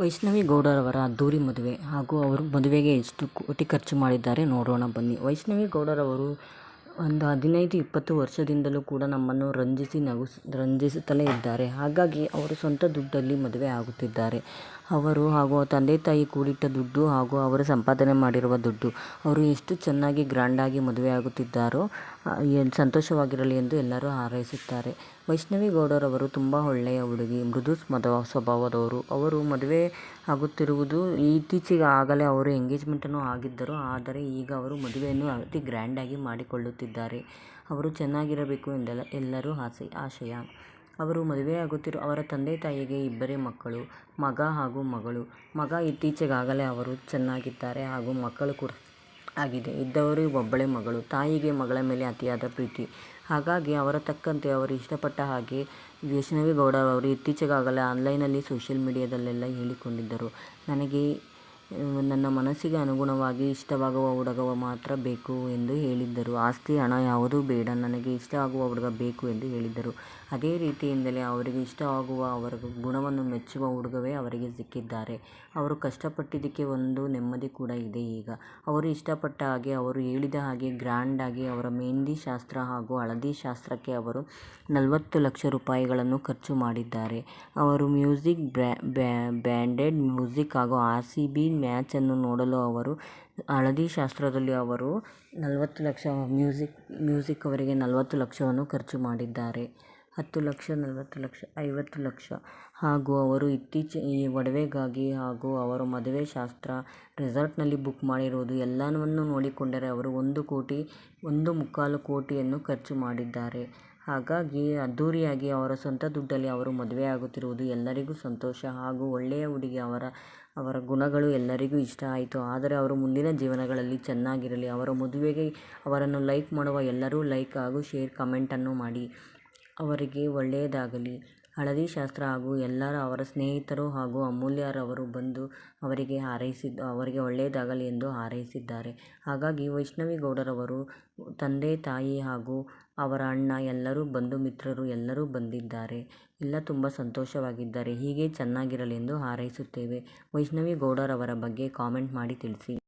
ವೈಷ್ಣವಿ ಗೌಡರವರ ಅದ್ದೂರಿ ಮದುವೆ ಹಾಗೂ ಅವರು ಮದುವೆಗೆ ಎಷ್ಟು ಕೋಟಿ ಖರ್ಚು ಮಾಡಿದ್ದಾರೆ ನೋಡೋಣ ಬನ್ನಿ. ವೈಷ್ಣವಿ ಗೌಡರವರು ಒಂದು ಹದಿನೈದು, ಇಪ್ಪತ್ತು ವರ್ಷದಿಂದಲೂ ಕೂಡ ನಮ್ಮನ್ನು ರಂಜಿಸಿ ನಗಿಸ್ ರಂಜಿಸುತ್ತಲೇ ಇದ್ದಾರೆ. ಹಾಗಾಗಿ ಅವರು ಸ್ವಂತ ದುಡ್ಡಲ್ಲಿ ಮದುವೆ ಆಗುತ್ತಿದ್ದಾರೆ. ಅವರು ಹಾಗೂ ತಂದೆ ತಾಯಿ ಕೂಡಿಟ್ಟ ದುಡ್ಡು ಹಾಗೂ ಅವರು ಸಂಪಾದನೆ ಮಾಡಿರುವ ದುಡ್ಡು, ಅವರು ಎಷ್ಟು ಚೆನ್ನಾಗಿ ಗ್ರ್ಯಾಂಡಾಗಿ ಮದುವೆ ಆಗುತ್ತಿದ್ದಾರೋ ಸಂತೋಷವಾಗಿರಲಿ ಎಂದು ಎಲ್ಲರೂ ಹಾರೈಸುತ್ತಾರೆ. ವೈಷ್ಣವಿ ಗೌಡರವರು ತುಂಬ ಒಳ್ಳೆಯ ಹುಡುಗಿ, ಮೃದು ಮದುವ ಸ್ವಭಾವದವರು. ಅವರು ಮದುವೆ ಆಗುತ್ತಿರುವುದು ಇತ್ತೀಚೆಗೆ ಆಗಲೇ ಅವರು ಎಂಗೇಜ್ಮೆಂಟನ್ನು ಆಗಿದ್ದರು. ಆದರೆ ಈಗ ಅವರು ಮದುವೆಯನ್ನು ಅತಿ ಗ್ರ್ಯಾಂಡಾಗಿ ಮಾಡಿಕೊಳ್ಳುತ್ತಿದ್ದಾರೆ. ಅವರು ಚೆನ್ನಾಗಿರಬೇಕು ಎಂದೆಲ್ಲ ಎಲ್ಲರೂ ಆಸೆ, ಆಶಯ. ಅವರು ಮದುವೆಯಾಗುತ್ತಿರುವ ಅವರ ತಂದೆ ತಾಯಿಗೆ ಇಬ್ಬರೇ ಮಕ್ಕಳು, ಮಗ ಹಾಗೂ ಮಗಳು. ಮಗ ಇತ್ತೀಚೆಗಾಗಲೇ ಅವರು ಚೆನ್ನಾಗಿದ್ದಾರೆ ಹಾಗೂ ಮಕ್ಕಳು ಕೂಡ ಆಗಿದೆ. ಇದ್ದವರು ಒಬ್ಬಳೇ ಮಗಳು. ತಾಯಿಗೆ ಮಗಳ ಮೇಲೆ ಅತಿಯಾದ ಪ್ರೀತಿ. ಹಾಗಾಗಿ ಅವರ ತಕ್ಕಂತೆ ಅವರು ಇಷ್ಟಪಟ್ಟ ಹಾಗೆ ವೈಷ್ಣವಿ ಗೌಡ ಅವರು ಇತ್ತೀಚೆಗಾಗಲೇ ಆನ್ಲೈನಲ್ಲಿ ಸೋಷಿಯಲ್ ಮೀಡಿಯಾದಲ್ಲೆಲ್ಲ ಹೇಳಿಕೊಂಡಿದ್ದರು. ನನಗೆ ನನ್ನ ಮನಸ್ಸಿಗೆ ಅನುಗುಣವಾಗಿ ಇಷ್ಟವಾಗುವ ಹುಡುಗ ಮಾತ್ರ ಬೇಕು ಎಂದು ಹೇಳಿದ್ದರು. ಆಸ್ತಿ, ಹಣ ಯಾವುದೂ ಬೇಡ. ನನಗೆ ಇಷ್ಟ ಆಗುವ ಹುಡುಗ ಬೇಕು ಎಂದು ಹೇಳಿದ್ದರು. ಅದೇ ರೀತಿಯಿಂದಲೇ ಅವರಿಗೆ ಇಷ್ಟವಾಗುವ ಅವರ ಗುಣವನ್ನು ಮೆಚ್ಚುವ ಹುಡುಗವೇ ಅವರಿಗೆ ಸಿಕ್ಕಿದ್ದಾರೆ. ಅವರು ಕಷ್ಟಪಟ್ಟಿದ್ದಕ್ಕೆ ಒಂದು ನೆಮ್ಮದಿ ಕೂಡ ಇದೆ ಈಗ. ಅವರು ಇಷ್ಟಪಟ್ಟ ಹಾಗೆ, ಅವರು ಹೇಳಿದ ಹಾಗೆ ಗ್ರ್ಯಾಂಡಾಗಿ ಅವರ ಮೆಹಂದಿ ಶಾಸ್ತ್ರ ಹಾಗೂ ಹಳದಿ ಶಾಸ್ತ್ರಕ್ಕೆ ಅವರು ನಲವತ್ತು ಲಕ್ಷ ರೂಪಾಯಿಗಳನ್ನು ಖರ್ಚು ಮಾಡಿದ್ದಾರೆ. ಅವರು ಮ್ಯೂಸಿಕ್ ಬ್ಯಾಂಡೆಡ್ ಮ್ಯೂಸಿಕ್ ಹಾಗೂ ಆರ್ ಸಿ ಬಿ ಮ್ಯಾಚನ್ನು ನೋಡಲು ಅವರು, ಹಳದಿ ಶಾಸ್ತ್ರದಲ್ಲಿ ಅವರು ನಲವತ್ತು ಲಕ್ಷ ಮ್ಯೂಸಿಕ್ ಮ್ಯೂಸಿಕ್ ಅವರಿಗೆ ನಲವತ್ತು ಲಕ್ಷವನ್ನು ಖರ್ಚು ಮಾಡಿದ್ದಾರೆ. ಹತ್ತು ಲಕ್ಷ, ನಲವತ್ತು ಲಕ್ಷ, ಐವತ್ತು ಲಕ್ಷ. ಹಾಗೂ ಅವರು ಇತ್ತೀಚೆ, ಈ ಒಡವೆಗಾಗಿ ಹಾಗೂ ಅವರ ಮದುವೆ ಶಾಸ್ತ್ರ ರೆಸಾರ್ಟ್ನಲ್ಲಿ ಬುಕ್ ಮಾಡಿರುವುದು ಎಲ್ಲವನ್ನು ನೋಡಿಕೊಂಡರೆ ಅವರು ಒಂದು ಕೋಟಿ, ಒಂದು ಮುಕ್ಕಾಲು ಕೋಟಿಯನ್ನು ಖರ್ಚು ಮಾಡಿದ್ದಾರೆ. ಹಾಗಾಗಿ ಅದ್ದೂರಿಯಾಗಿ ಅವರ ಸ್ವಂತ ದುಡ್ಡಲ್ಲಿ ಅವರು ಮದುವೆ ಆಗುತ್ತಿರುವುದು ಎಲ್ಲರಿಗೂ ಸಂತೋಷ ಹಾಗೂ ಒಳ್ಳೆಯ ಹುಡುಗಿ ಅವರ ಅವರ ಗುಣಗಳು ಎಲ್ಲರಿಗೂ ಇಷ್ಟ ಆಯಿತು. ಆದರೆ ಅವರು ಮುಂದಿನ ಜೀವನಗಳಲ್ಲಿ ಚೆನ್ನಾಗಿರಲಿ. ಅವರ ಮದುವೆಗೆ ಅವರನ್ನು ಲೈಕ್ ಮಾಡುವ ಎಲ್ಲರೂ ಲೈಕ್ ಹಾಗೂ ಶೇರ್ ಕಮೆಂಟನ್ನು ಮಾಡಿ. ಅವರಿಗೆ ಒಳ್ಳೆಯದಾಗಲಿ. ಹಳದಿ ಶಾಸ್ತ್ರ ಹಾಗೂ ಎಲ್ಲರ ಅವರ ಸ್ನೇಹಿತರು ಹಾಗೂ ಅಮೂಲ್ಯರವರು ಬಂದು ಅವರಿಗೆ ಹಾರೈಸಿದ್ದು ಅವರಿಗೆ ಒಳ್ಳೆಯದಾಗಲಿ ಎಂದು ಹಾರೈಸಿದ್ದಾರೆ. ಹಾಗಾಗಿ ವೈಷ್ಣವಿ ಗೌಡರವರು ತಂದೆ, ತಾಯಿ ಹಾಗೂ ಅವರ ಅಣ್ಣ ಎಲ್ಲರೂ ಬಂಧು ಮಿತ್ರರು ಎಲ್ಲರೂ ಬಂದಿದ್ದಾರೆ. ಎಲ್ಲ ತುಂಬ ಸಂತೋಷವಾಗಿದ್ದಾರೆ. ಹೀಗೆ ಚೆನ್ನಾಗಿರಲಿ ಎಂದು ಹಾರೈಸುತ್ತೇವೆ. ವೈಷ್ಣವಿ ಗೌಡರವರ ಬಗ್ಗೆ ಕಾಮೆಂಟ್ ಮಾಡಿ ತಿಳಿಸಿ.